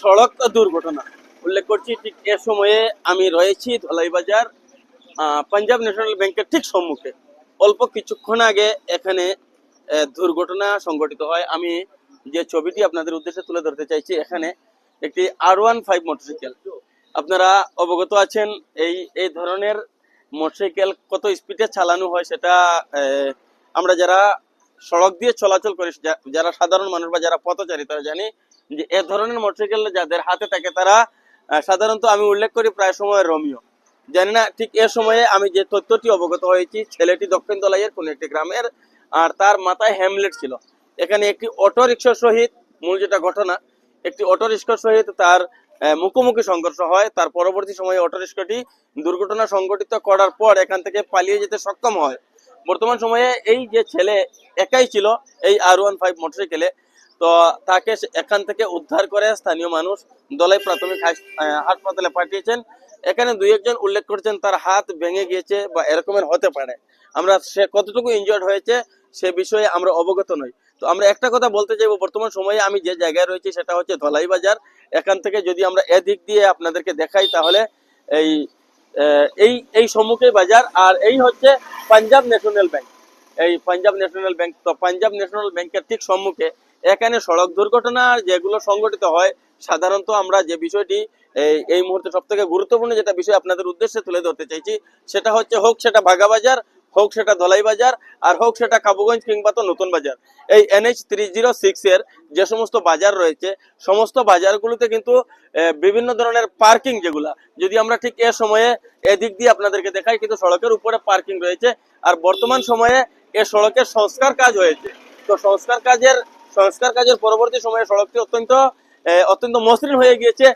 সড়ক দুর্ঘটনা। উল্লেখ করছি, ঠিক এ সময়ে আমি রয়েছি ধলাই বাজার পাঞ্জাব ন্যাশনাল ব্যাংকের ঠিক সম্মুখে। অল্প কিছুক্ষণ আগে এখানে দুর্ঘটনা সংঘটিত হয়। আমি যে ছবিটি আপনাদের উদ্দেশ্যে তুলে ধরতে চাইছি, এখানে একটি আর ওয়ান ফাইভ মোটরসাইকেল। আপনারা অবগত আছেন, এই এই ধরনের মোটরসাইকেল কত স্পিডে চালানো হয় সেটা আমরা যারা সড়ক দিয়ে চলাচল করি যারা সাধারণ মানুষ বা যারা পথচারী, তারা জানি যে এ ধরনের মোটরসাইকেল যাদের হাতে থাকে তারা সাধারণত আমি উল্লেখ করি প্রায় সময় রোমিও। জানি না ঠিক এ সময়ে আমি যে তথ্যটি অবগত হয়েছি, ছেলেটি দক্ষিণ দলাইয়ের কোন একটি গ্রামের, আর তার মাথায় হ্যামলেট ছিল। এখানে একটি অটো রিক্সার সহিত, মূল যেটা ঘটনা, একটি অটো রিক্সার সহিত তার মুখোমুখি সংঘর্ষ হয়। তার পরবর্তী সময়ে অটো রিক্সাটি দুর্ঘটনা সংঘটিত করার পর এখান থেকে পালিয়ে যেতে সক্ষম হয়। বর্তমান সময়ে এই যে ছেলে একাই ছিল, এই আর ওয়ান ফাইভ মোটরসাইকেলে তো তাকে এখান থেকে উদ্ধার করে স্থানীয় মানুষ দলাই প্রাথমিক হাসপাতালে পাঠিয়েছেন। এখানে দুই একজন উল্লেখ করছেন, তার হাত ভেঙে গিয়েছে বা এরকমের হতে পারে। আমরা সে কতটুকু ইনজয়ার্ড হয়েছে সে বিষয়ে আমরা অবগত নই। তো আমরা একটা কথা বলতে চাইব, বর্তমান সময়ে আমি যে জায়গায় রয়েছি সেটা হচ্ছে ধলাই বাজার। এখান থেকে যদি আমরা এদিক দিয়ে আপনাদেরকে দেখাই তাহলে এই এই এই সম্মুখে বাজার আর এই হচ্ছে পাঞ্জাব ন্যাশনাল ব্যাংক। এই পাঞ্জাব ন্যাশনাল ব্যাংক, তো পাঞ্জাব ন্যাশনাল ব্যাংকের ঠিক সম্মুখে এখানে সড়ক দুর্ঘটনা যেগুলো সংঘটিত হয়, সাধারণত আমরা যে বিষয়টি এই মুহূর্তে সব থেকে গুরুত্বপূর্ণ যেটা বিষয় আপনাদের উদ্দেশ্যে তুলে ধরতে চাইছি, সেটা হচ্ছে হোক সেটা বাগাবাজার হোক সেটা ধলাই বাজার, আর হোক সেটা কাবুগঞ্জ কিংবা তো নতুন বাজার। এই এনএইচ থ্রি জিরো সিক্স এর যে সমস্ত বাজার রয়েছে, সমস্ত বাজারগুলোতে কিন্তু বিভিন্ন ধরনের পার্কিং যেগুলা, যদি আমরা ঠিক এ সময়ে এদিক দিয়ে আপনাদেরকে দেখাই, কিন্তু সড়কের উপরে পার্কিং রয়েছে, আর বর্তমান সময়ে এ সড়কের সংস্কার কাজ হয়েছে। তো সংস্কার কাজের সংস্কার কাজের পরবর্তী সময়ে সড়কটি অত্যন্ত অত্যন্ত মসৃণ হয়ে গিয়েছে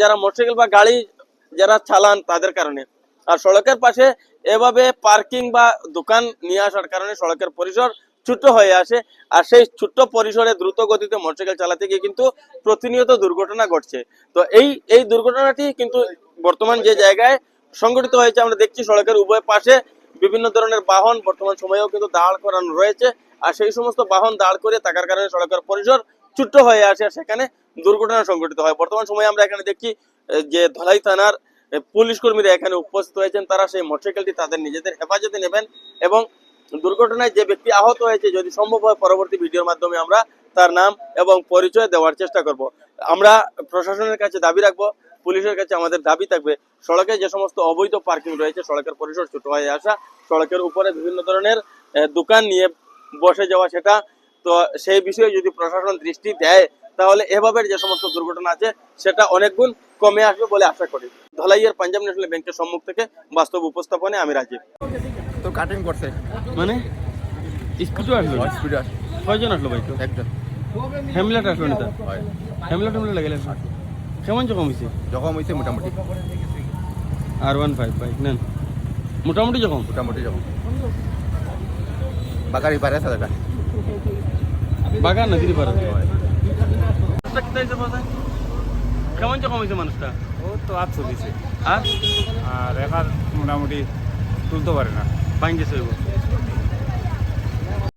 যারা মোটরসাইকেল বা গাড়ি, যারা চালান তাদের কারণে। আর সড়কের পাশে এভাবে পার্কিং বা দোকান নিয়ে আসার কারণে সড়কের পরিসর ছোট্ট হয়ে আসে, আর সেই ছোট্ট পরিসরে দ্রুত গতিতে মোটরসাইকেল চালাতে গিয়ে কিন্তু প্রতিনিয়ত দুর্ঘটনা ঘটছে। তো এই এই দুর্ঘটনাটি কিন্তু বর্তমান যে জায়গায় সংঘটিত হয়েছে, আমরা দেখছি সড়কের উভয় পাশে বিভিন্ন ধরনের বাহন বর্তমান সময়েও কিন্তু দাঁড় করানো রয়েছে। আর সেই সমস্ত বাহন দাঁড় করে থাকার কারণে সড়কের পরিসর ছোট্ট হয়ে আসে আর সেখানে দুর্ঘটনা সংঘটিত হয়। বর্তমান সময়ে আমরা এখানে আহ, যে ধলাই থানার পুলিশ কর্মীরা এখানে উপস্থিত হয়েছেন। তারা সেই মোটরসাইকেলটি তাদের নিজেদের হেফাজতে নেবেন এবং দুর্ঘটনায় যে ব্যক্তি আহত হয়েছে যদি সম্ভব হয় পরবর্তী ভিডিওর মাধ্যমে আমরা তার নাম এবং পরিচয় দেওয়ার চেষ্টা করব। আমরা প্রশাসনের কাছে দাবি রাখব পুলিশের কাছে আমাদের দাবি থাকবে সড়কে যে সমস্ত অবৈধ পার্কিং রয়েছে সড়কের পরিসর ছোট হয়ে আসা সড়কের উপরে বিভিন্ন ধরনের দোকান নিয়ে বসে যাওয়া সেটা। তো সেই বিষয়ে যদি প্রশাসন দৃষ্টি দেয় তাহলে এভাবে যে সমস্ত দুর্ঘটনা আছে সেটা অনেক গুণ কমে আসবে বলে আশা করি। ধলাইয়ের পাঞ্জাব ন্যাশনাল ব্যাংকের সম্মুখ থেকে বাস্তব উপস্থাপনে আমি রাজীব তো কাটিং করছে। মানে? স্পিডও আসলো? স্পিড কয়জন আসলো ভাই? একজন। হ্যামলেট আসলো না হয়। হ্যামলেট হ্যামলেট লাগে কেমন জখম হয়েছে জখম হয়েছে মোটামুটি। আর ওয়ান ফাইভ বাইক নেন। মোটামুটি জখম? মোটামুটি জখম। বাগারি পারে দাদা। বাগান নদীর পারে কেমন জখম হয়েছে মানুষটা? ও তো আটশো দিছে আর? আর একার মোটামুটি তুলতে পারে না। বাইন গেছে হইব